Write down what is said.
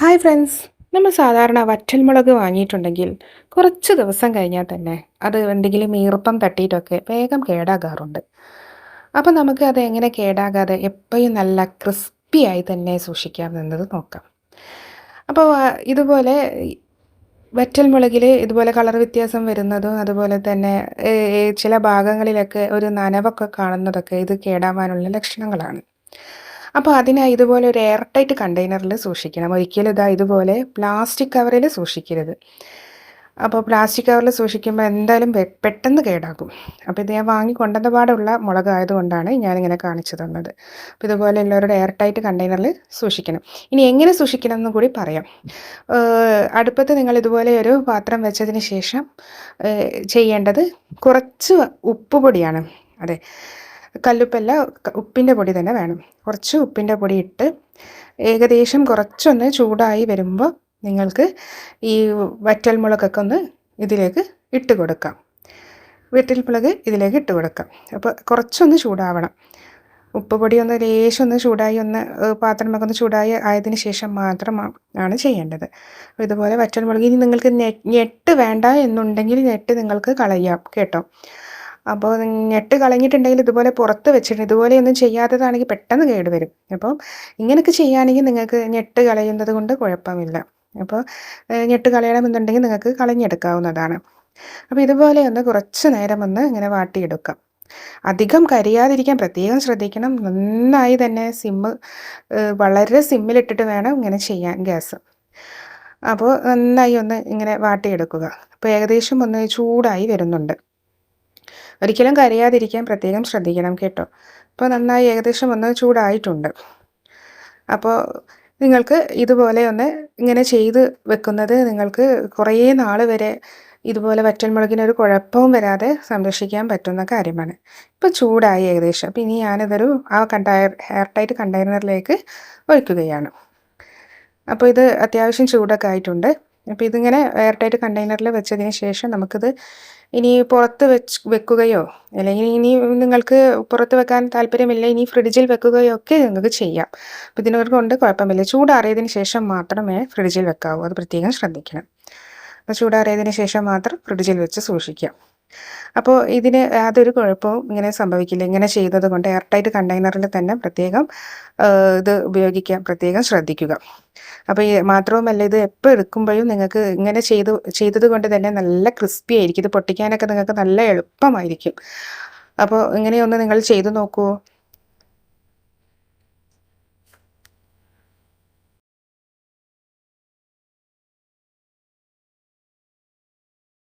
Hi friends നമ്മൾ സാധാരണ വറ്റൽമുളക് വാങ്ങിയിട്ടുണ്ടെങ്കിൽ കുറച്ച് ദിവസം കഴിഞ്ഞാൽ തന്നെ അത് എന്തെങ്കിലും ഈർപ്പം തട്ടിയിട്ടൊക്കെ വേഗം കേടാകാറുണ്ട്. അപ്പോൾ നമുക്ക് അത് എങ്ങനെ കേടാകാതെ എപ്പോഴും നല്ല ക്രിസ്പി ആയി തന്നെ സൂക്ഷിക്കാം എന്നത് നോക്കാം. അപ്പോൾ ഇതുപോലെ വറ്റൽമുളകിൽ ഇതുപോലെ കളർ വ്യത്യാസം വരുന്നതും അതുപോലെ തന്നെ ചില ഭാഗങ്ങളിലൊക്കെ ഒരു നനവൊക്കെ കാണുന്നതൊക്കെ ഇത് കേടാവാനുള്ള ലക്ഷണങ്ങളാണ്. അപ്പോൾ അതിനായി ഇതുപോലെ ഒരു എയർ ടൈറ്റ് കണ്ടെയ്നറിൽ സൂക്ഷിക്കണം. ഒരിക്കലും ഇതാ ഇതുപോലെ പ്ലാസ്റ്റിക് കവറിൽ സൂക്ഷിക്കരുത്. അപ്പോൾ പ്ലാസ്റ്റിക് കവറിൽ സൂക്ഷിക്കുമ്പോൾ എന്തായാലും പെട്ടെന്ന് കേടാക്കും അപ്പോൾ ഇത് ഞാൻ വാങ്ങി പാടുള്ള മുളക് ആയതുകൊണ്ടാണ് ഞാനിങ്ങനെ കാണിച്ചു തന്നത്. അപ്പോൾ ഇതുപോലെ എല്ലാവരുടെ എയർ ടൈറ്റ് കണ്ടെയ്നറിൽ സൂക്ഷിക്കണം. ഇനി എങ്ങനെ സൂക്ഷിക്കണം എന്നും കൂടി പറയാം. അടുപ്പത്ത് നിങ്ങൾ ഇതുപോലെ ഒരു പാത്രം വെച്ചതിന് ശേഷം ചെയ്യേണ്ടത് കുറച്ച് ഉപ്പ് പൊടിയാണ്. അതെ. കല്ലുപ്പല്ല ഉപ്പിന്റെ പൊടി തന്നെ വേണം. കുറച്ച് ഉപ്പിന്റെ പൊടി ഇട്ട് ഏകദേശം കുറച്ചൊന്ന് ചൂടായി വരുമ്പോൾ നിങ്ങൾക്ക് ഈ വറ്റൽമുളകൊക്കെ ഒന്ന് ഇതിലേക്ക് ഇട്ട് കൊടുക്കാം. വറ്റൽമുളക് ഇതിലേക്ക് ഇട്ട് കൊടുക്കാം. അപ്പോൾ കുറച്ചൊന്ന് ചൂടാവണം. ഉപ്പ് പൊടി ഒന്ന് ലേശം ഒന്ന് ചൂടായി ഒന്ന് പാത്രമൊക്കെ ഒന്ന് ചൂടായി ആയതിന് ശേഷം മാത്രം ആണ് ചെയ്യേണ്ടത്. അപ്പോൾ ഇതുപോലെ വറ്റൽമുളക് ഇനി നിങ്ങൾക്ക് ഞെട്ട് വേണ്ട എന്നുണ്ടെങ്കിൽ ഞെട്ട് നിങ്ങൾക്ക് കളയാം കേട്ടോ. അപ്പോൾ ഞെട്ട് കളഞ്ഞിട്ടുണ്ടെങ്കിൽ ഇതുപോലെ പുറത്ത് വെച്ചിട്ട് ഇതുപോലെയൊന്നും ചെയ്യാത്തതാണെങ്കിൽ പെട്ടെന്ന് കേടുവരും അപ്പോൾ ഇങ്ങനെയൊക്കെ ചെയ്യുകയാണെങ്കിൽ നിങ്ങൾക്ക് ഞെട്ട് കളയുന്നത് കൊണ്ട് കുഴപ്പമില്ല. അപ്പോൾ ഞെട്ട് കളയണമെന്നുണ്ടെങ്കിൽ നിങ്ങൾക്ക് കളഞ്ഞെടുക്കാവുന്നതാണ്. അപ്പോൾ ഇതുപോലെ ഒന്ന് കുറച്ച് നേരം ഒന്ന് ഇങ്ങനെ വാട്ടിയെടുക്കാം. അധികം കരിയാതിരിക്കാൻ പ്രത്യേകം ശ്രദ്ധിക്കണം. നന്നായി തന്നെ സിമ്മ് വളരെ സിമ്മിലിട്ടിട്ട് വേണം ഇങ്ങനെ ചെയ്യാൻ ഗ്യാസ്. അപ്പോൾ നന്നായി ഒന്ന് ഇങ്ങനെ വാട്ടിയെടുക്കുക. അപ്പോൾ ഏകദേശം ഒന്ന് ചൂടായി വരുന്നുണ്ട്. ഒരിക്കലും കരയാതിരിക്കാൻ പ്രത്യേകം ശ്രദ്ധിക്കണം കേട്ടോ. അപ്പോൾ നന്നായി ഏകദേശം ഒന്ന് ചൂടായിട്ടുണ്ട്. അപ്പോൾ നിങ്ങൾക്ക് ഇതുപോലെ ഒന്ന് ഇങ്ങനെ ചെയ്ത് വെക്കുന്നത് നിങ്ങൾക്ക് കുറേ നാൾ വരെ ഇതുപോലെ വറ്റൽമുളകിനൊരു കുഴപ്പവും വരാതെ സംരക്ഷിക്കാൻ പറ്റുന്ന കാര്യമാണ്. ഇപ്പോൾ ചൂടായി ഏകദേശം. അപ്പം ഇനി ഞാനിതൊരു ആ കണ്ടയർ ഹെയർ ടൈറ്റ് കണ്ടെയ്നറിലേക്ക് ഒഴിക്കുകയാണ്. അപ്പോൾ ഇത് അത്യാവശ്യം ചൂടൊക്കെ ആയിട്ടുണ്ട്. അപ്പോൾ ഇതിങ്ങനെ എയർ ടൈറ്റ് കണ്ടെയ്നറിൽ വെച്ചതിന് ശേഷം നമുക്കിത് ഇനി പുറത്ത് വെച്ച് വെക്കുകയോ അല്ലെങ്കിൽ ഇനി നിങ്ങൾക്ക് പുറത്ത് വെക്കാൻ താല്പര്യമില്ല ഇനി ഫ്രിഡ്ജിൽ വെക്കുകയോ ഒക്കെ നിങ്ങൾക്ക് ചെയ്യാം. അപ്പോൾ ഇതിനൊരു കൊണ്ട് കുഴപ്പമില്ല. ചൂടാറിയതിന് ശേഷം മാത്രമേ ഫ്രിഡ്ജിൽ വെക്കാവൂ. അത് പ്രത്യേകം ശ്രദ്ധിക്കണം. അപ്പോൾ ചൂടാറിയതിന് ശേഷം മാത്രം ഫ്രിഡ്ജിൽ വെച്ച് സൂക്ഷിക്കാം. അപ്പോൾ ഇതിന് യാതൊരു കുഴപ്പവും ഇങ്ങനെ സംഭവിക്കില്ല. ഇങ്ങനെ ചെയ്യുന്നത് കൊണ്ട് എയർ ടൈറ്റ് കണ്ടെയ്നറിൽ തന്നെ പ്രത്യേകം ഇത് ഉപയോഗിക്കാൻ പ്രത്യേകം ശ്രദ്ധിക്കുക. അപ്പോൾ ഈ മാത്രവുമല്ല ഇത് എപ്പോൾ എടുക്കുമ്പോഴും നിങ്ങൾക്ക് ഇങ്ങനെ ചെയ്ത് ചെയ്തത് കൊണ്ട് തന്നെ നല്ല ക്രിസ്പി ആയിരിക്കും. ഇത് പൊട്ടിക്കാനൊക്കെ നിങ്ങൾക്ക് നല്ല എളുപ്പമായിരിക്കും. അപ്പോൾ ഇങ്ങനെയൊന്ന് നിങ്ങൾ ചെയ്തു നോക്കൂ.